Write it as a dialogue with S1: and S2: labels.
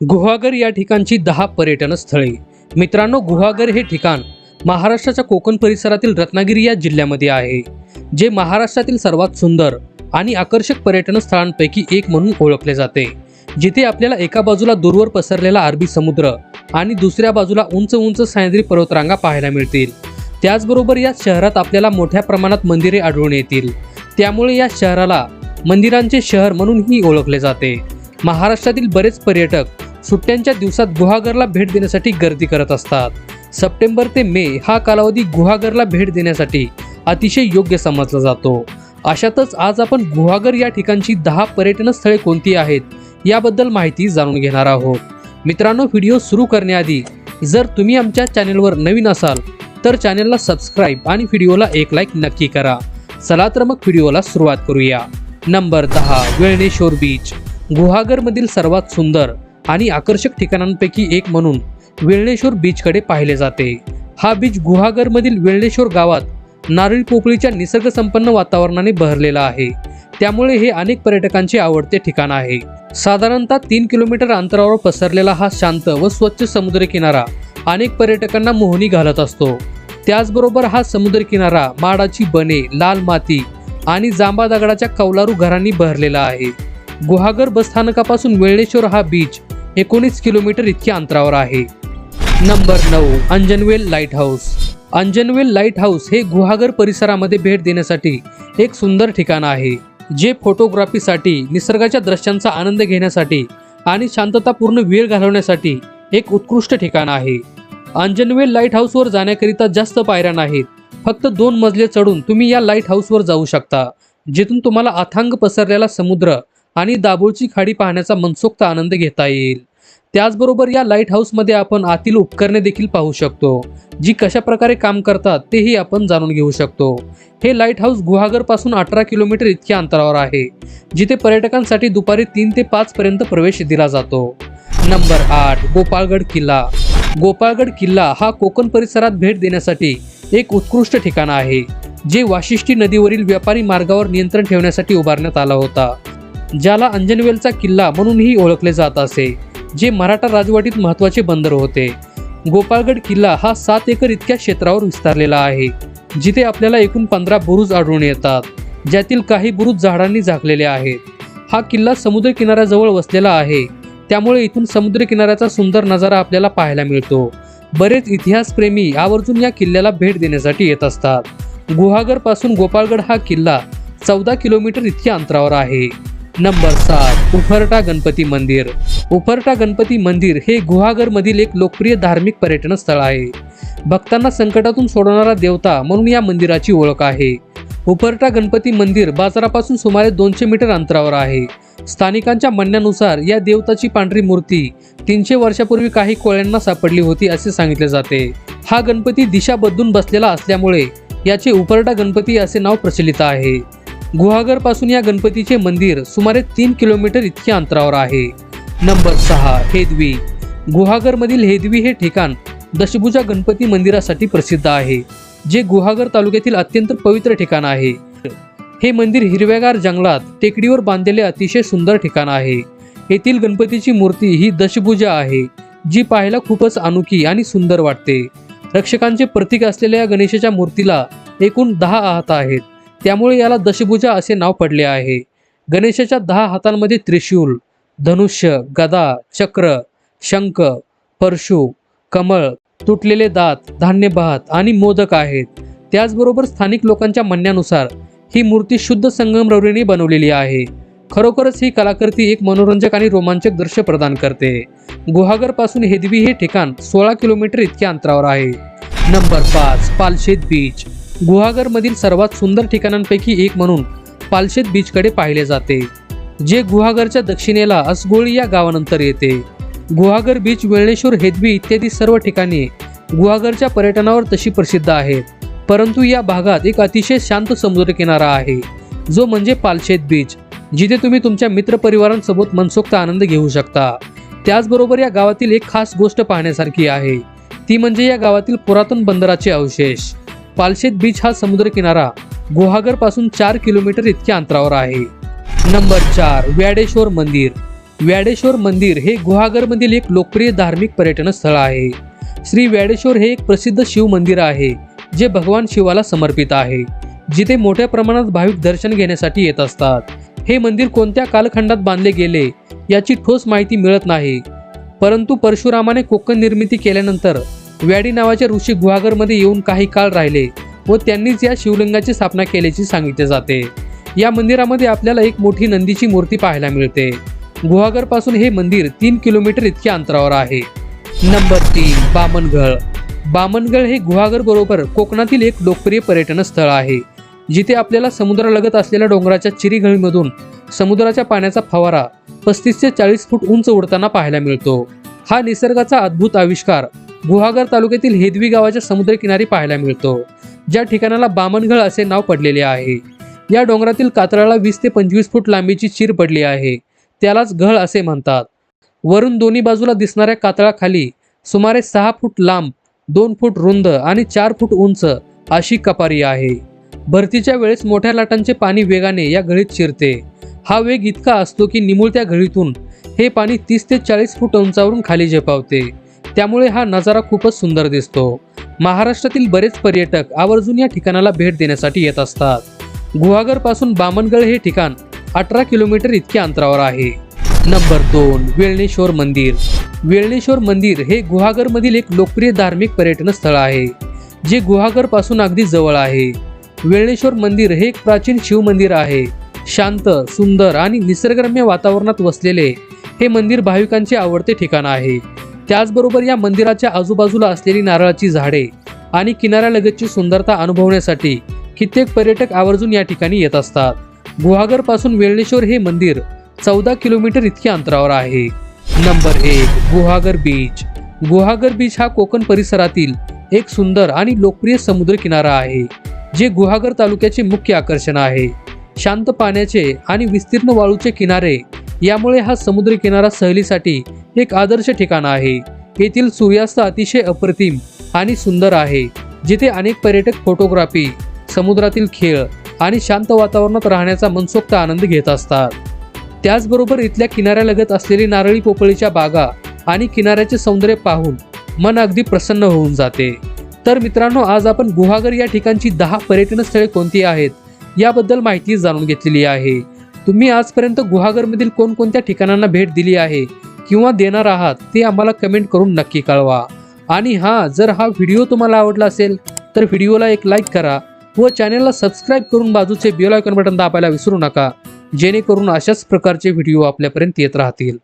S1: गुहागर या ठिकाणची दहा पर्यटन स्थळे. मित्रांनो गुहागर हे ठिकाण महाराष्ट्राच्या कोकण परिसरातील रत्नागिरी या जिल्ह्यामध्ये आहे जे महाराष्ट्रातील सर्वात सुंदर आणि आकर्षक पर्यटन स्थळांपैकी एक म्हणून ओळखले जाते. जिथे आपल्याला एका बाजूला दूरवर पसरलेला अरबी समुद्र आणि दुसऱ्या बाजूला उंच उंच सह्याद्री पर्वतरांगा पाहायला मिळतील. त्याचबरोबर या शहरात आपल्याला मोठ्या प्रमाणात मंदिरे आढळून येतील. त्यामुळे या शहराला मंदिरांचे शहर म्हणूनही ओळखले जाते. महाराष्ट्रातील बरेच पर्यटक सुट्ट्यांच्या दिवसात गुहागरला भेट देण्यासाठी गर्दी करत असतात. सप्टेंबर ते मे हा कालावधी गुहागरला भेट देण्यासाठी अतिशय योग्य समजला जातो. अशातच आज आपण गुहागर या ठिकाणची दहा पर्यटन स्थळे कोणती आहेत याबद्दल माहिती जाणून घेणार आहोत. मित्रांनो व्हिडिओ सुरू करण्याआधी जर तुम्ही आमच्या चॅनेलवर नवीन असाल तर चॅनेलला सबस्क्राईब आणि व्हिडिओला एक लाईक नक्की करा. चला तर मग व्हिडिओला सुरुवात करूया. नंबर दहा वेळणेश्वर बीच. गुहागरमधील सर्वात सुंदर आणि आकर्षक ठिकाणांपैकी एक म्हणून वेळणेश्वर बीचकडे पाहिले जाते. हा बीच गुहागरमधील वेळणेश्वर गावात नारळी पोकळीच्या निसर्गसंपन्न वातावरणाने बहरलेला आहे. त्यामुळे हे अनेक पर्यटकांचे आवडते ठिकाण आहे. साधारणतः तीन किलोमीटर अंतरावर पसरलेला हा शांत व स्वच्छ समुद्रकिनारा अनेक पर्यटकांना मोहनी घालत असतो. त्याचबरोबर हा समुद्रकिनारा माडाची बने लाल माती आणि जांभा दगडाच्या कौलारू घरांनी बहरलेला आहे. गुहागर बसस्थानकापासून वेळेश्वर हा बीच एकोणीस किलोमीटर इतक्या अंतरावर आहे. नंबर नऊ Anjanvel lighthouse Anjanvel lighthouse हे गुहागर परिसरामध्ये भेट देण्यासाठी एक सुंदर ठिकाण आहे जे फोटोग्राफीसाठी निसर्गाच्या दृश्यांचा आनंद घेण्यासाठी आणि शांततापूर्ण वेळ घालवण्यासाठी एक उत्कृष्ट ठिकाण आहे. अंजनवेल लाइट हाऊसवर जाण्याकरिता जास्त पायऱ्या नाहीत फक्त दोन मजले चढून तुम्ही या लाइट हाऊसवर जाऊ शकता जिथून तुम्हाला अथांग पसरलेला समुद्र आणि दाभोळची खाडी पाहण्याचा मनसोक्त आनंद घेता येईल. त्याचबरोबर या लाइट हाऊसमध्ये आपण आतील उपकरणे देखील पाहू शकतो जी कशा प्रकारे काम करतात तेही आपण जाणून घेऊ शकतो. हे लाइट हाऊस गुहागरपासून अठरा किलोमीटर इतक्या अंतरावर आहे जिथे पर्यटकांसाठी दुपारी तीन ते पाच पर्यंत प्रवेश दिला जातो. नंबर आठ गोपाळगड किल्ला. गोपाळगड किल्ला हा कोकण परिसरात भेट देण्यासाठी एक उत्कृष्ट ठिकाण आहे जे वाशिष्ठी नदीवरील व्यापारी मार्गावर नियंत्रण ठेवण्यासाठी उभारण्यात आला होता. ज्याला अंजनवेलचा किल्ला म्हणूनही ओळखले जात असे. जे मराठा राजवटीत महत्त्वाचे बंदर होते. गोपाळगड किल्ला हा सात एकर इतक्या क्षेत्रावर विस्तारलेला आहे जिथे आपल्याला एकूण पंधरा बुरुज आढळून येतात ज्यातील काही बुरुज झाडांनी झाकलेले आहेत. हा किल्ला समुद्र किनाऱ्याजवळ वसलेला आहे त्यामुळे इथून समुद्र किनाऱ्याचा सुंदर नजारा आपल्याला पाहायला मिळतो. बरेच इतिहासप्रेमी आवर्जून या किल्ल्याला भेट देण्यासाठी येत असतात. गुहागरपासून गोपाळगड हा किल्ला चौदा किलोमीटर इतक्या अंतरावर आहे. नंबर सात उफरटा गणपती मंदिर. उफरटा गणपती मंदिर हे गुहागर मधील एक लोकप्रिय धार्मिक पर्यटन स्थळ आहे. भक्तांना संकटातून सोडवणारा देवता म्हणून या मंदिराची ओळख आहे. उफरटा गणपती मंदिर बाजारापासून सुमारे दोनशे मीटर अंतरावर आहे. स्थानिकांच्या म्हणण्यानुसार या देवताची पांढरी मूर्ती तीनशे वर्षापूर्वी काही कोळ्यांना सापडली होती असे सांगितले जाते. हा गणपती दिशा बदलून बसलेला असल्यामुळे याचे उपरटा गणपती असे नाव प्रचलित आहे. गुहागरपासून या गणपतीचे मंदिर सुमारे तीन किलोमीटर इतक्या अंतरावर आहे. नंबर सहा हेदवी. गुहागरमधील हेदवी हे ठिकाण दशभुजा गणपती मंदिरासाठी प्रसिद्ध आहे जे गुहागर तालुक्यातील अत्यंत पवित्र ठिकाण आहे. हे मंदिर हिरव्यागार जंगलात टेकडीवर बांधलेले अतिशय सुंदर ठिकाण आहे. येथील गणपतीची मूर्ती ही दशभुजा आहे जी पाहायला खूपच अनोखी आणि सुंदर वाटते. रक्षकांचे प्रतीक असलेल्या या गणेशाच्या मूर्तीला एकूण दहा हात आहेत. त्यामुळे याला दशभुजा असे नाव पडले आहे. गणेशाच्या दहा हातांमध्ये त्रिशूल धनुष्य गदा चक्र शंख परशु कमळ तुटलेले दात धान्य भात आणि मोदक आहेत. त्याचबरोबर स्थानिक लोकांच्या म्हणण्यानुसार ही मूर्ती शुद्ध संगमरवरीने बनवलेली आहे. खरोखरच ही कलाकृती एक मनोरंजक आणि रोमांचक दृश्य प्रदान करते. गुहागरपासून हेदवी हे ठिकाण सोळा किलोमीटर इतक्या अंतरावर आहे. नंबर पाच पालशेत बीच. गुहागरमधील सर्वात सुंदर ठिकाणांपैकी एक म्हणून पालशेत बीचकडे पाहिले जाते जे गुहागरच्या दक्षिणेला असगोळी या गावानंतर येते. गुहागर बीच वेळेश्वर हेदवी इत्यादी सर्व ठिकाणी गुहागरच्या पर्यटनावर तशी प्रसिद्ध आहेत परंतु या भागात एक अतिशय शांत समुद्रकिनारा आहे जो म्हणजे पालशेत बीच जिथे तुम्ही तुमच्या मित्रपरिवारांसोबत मनसोक्त आनंद घेऊ शकता. त्याचबरोबर या गावातील एक खास गोष्ट पाहण्यासारखी आहे ती म्हणजे या गावातील पुरातन बंदराचे अवशेष. पालशेत बीच हा समुद्रकिनारा गुहागरपासून चार किलोमीटर इतक्या अंतरावर आहे. नंबर चार व्याडेश्वर मंदिर. व्याडेश्वर मंदिर हे गुहागरमधील एक लोकप्रिय धार्मिक पर्यटन स्थळ आहे. श्री व्याडेश्वर हे एक प्रसिद्ध शिव मंदिर आहे जे भगवान शिवाला समर्पित आहे जिथे मोठ्या प्रमाणात भाविक दर्शन घेण्यासाठी येत असतात. हे मंदिर कोणत्या कालखंडात बांधले गेले याची ठोस माहिती मिळत नाही. परंतु परशुरामाने कोकण निर्मिती केल्यानंतर व्याडी नावाच्या ऋषी गुहागरमध्ये येऊन काही काळ राहिले व त्यांनीच या शिवलिंगाची स्थापना केल्याची सांगितले जाते. या मंदिरामध्ये आपल्याला एक मोठी नंदीची मूर्ती पाहायला मिळते. गुहागरपासून हे मंदिर तीन किलोमीटर इतक्या अंतरावर आहे. नंबर तीन बामणगळ बामणगळ हे गुहागर बरोबर कोकणातील एक लोकप्रिय पर्यटन स्थळ आहे. जिथे आपल्याला समुद्रालगत असलेल्या डोंगराच्या चिरीघळीमधून समुद्राच्या पाण्याचा फवारा पस्तीस ते चाळीस फूट उंच उडताना पाहायला मिळतो. हा निसर्गाचा अद्भुत आविष्कार गुहागर तालुक्यातील हेदवी गावाच्या समुद्रकिनारी पाहायला मिळतो. ज्या ठिकाणाला बामणघळ असे नाव पडलेले आहे. या डोंगरातील कातळाला वीस ते पंचवीस फूट लांबीची चीर पडली आहे. त्यालाच घळ असे म्हणतात. वरून दोन्ही बाजूला दिसणाऱ्या कातळाखाली सुमारे सहा फूट लांब दोन फूट रुंद आणि चार फूट उंच अशी कपारी आहे. भरतीच्या वेळेस मोठ्या लाटांचे पाणी वेगाने या घळीत शिरते. हा वेग इतका असतो की निमुळत्या घळीतून हे पाणी तीस ते चाळीस फूट उंचावरून खाली झेपावते. त्यामुळे हा नजारा खूपच सुंदर दिसतो. महाराष्ट्रातील बरेच पर्यटक आवर्जून या ठिकाणाला भेट देण्यासाठी येत असतात. गुहागरपासून बामणगड हे ठिकाण अठरा किलोमीटर इतक्या अंतरावर आहे. नंबर दोन वेळणेश्वर मंदिर. वेळणेश्वर मंदिर हे गुहागरमधील एक लोकप्रिय धार्मिक पर्यटन स्थळ आहे जे गुहागरपासून अगदी जवळ आहे. वेळणेश्वर मंदिर हे एक प्राचीन शिवमंदिर आहे. शांत सुंदर आणि निसर्गरम्य वातावरणात वसलेले हे मंदिर भाविकांचे आवडते ठिकाण आहे. त्याचबरोबर या मंदिराच्या आजूबाजूला असलेली नारळाची झाडे आणि किनाऱ्यालगतची सुंदरता अनुभवण्यासाठी कित्येक पर्यटक आवर्जून या ठिकाणी येत असतात. गुहागरपासून वेळणेश्वर हे मंदिर चौदा किलोमीटर इतक्या अंतरावर आहे. नंबर एक गुहागर बीच. गुहागर बीच हा कोकण परिसरातील एक सुंदर आणि लोकप्रिय समुद्र किनारा आहे जे गुहागर तालुक्याचे मुख्य आकर्षण आहे. शांत पाण्याचे आणि विस्तीर्ण वाळूचे किनारे यामुळे हा समुद्र किनारा सहलीसाठी एक आदर्श ठिकाण आहे. येथील सूर्यास्त अतिशय अप्रतिम आणि सुंदर आहे जिथे अनेक पर्यटक फोटोग्राफी समुद्रातील खेळ आणि शांत वातावरणात राहण्याचा मनसोक्त आनंद घेत असतात. त्याचबरोबर इथल्या किनाऱ्यालगत असलेली नारळी पोपळीच्या बागा आणि किनाऱ्याचे सौंदर्य पाहून मन अगदी प्रसन्न होऊन जाते. तर मित्रांनो आज आपण गुहागर या ठिकाणची दहा पर्यटन स्थळे कोणती आहेत याबद्दल माहिती जाणून घेतलेली आहे. तुम्ही आजपर्यंत गुहागरमधील कोणकोणत्या ठिकाणांना भेट दिली आहे किंवा देणार आहात ते आम्हाला कमेंट करून नक्की कळवा. आणि हां जर हा व्हिडिओ तुम्हाला आवडला असेल तर व्हिडिओला एक लाईक करा व चॅनलला सबस्क्राईब करून बाजूचे बेल आयकॉन बटन दाबायला विसरू नका जेणेकरून अशाच प्रकारचे व्हिडिओ आपल्यापर्यंत येत राहतील.